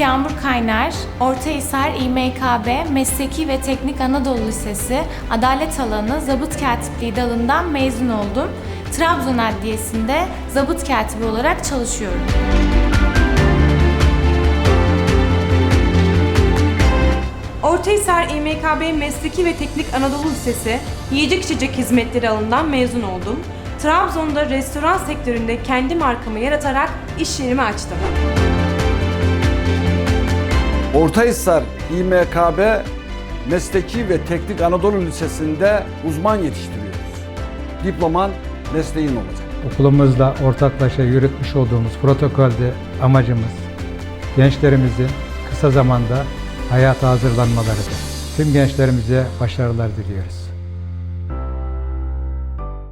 Yağmur Kaynar, Ortahisar İMKB Mesleki ve Teknik Anadolu Lisesi Adalet Alanı Zabıt Katipliği dalından mezun oldum. Trabzon Adliyesi'nde zabıt katibi olarak çalışıyorum. Ortahisar İMKB Mesleki ve Teknik Anadolu Lisesi Yiyecek İçecek Hizmetleri alanından mezun oldum. Trabzon'da restoran sektöründe kendi markamı yaratarak iş yerimi açtım. Ortahisar İMKB Mesleki ve Teknik Anadolu Lisesi'nde uzman yetiştiriyoruz. Diploman mesleğin olacak. Okulumuzla ortaklaşa yürütmüş olduğumuz protokolde amacımız gençlerimizin kısa zamanda hayata hazırlanmalarıdır. Tüm gençlerimize başarılar diliyoruz.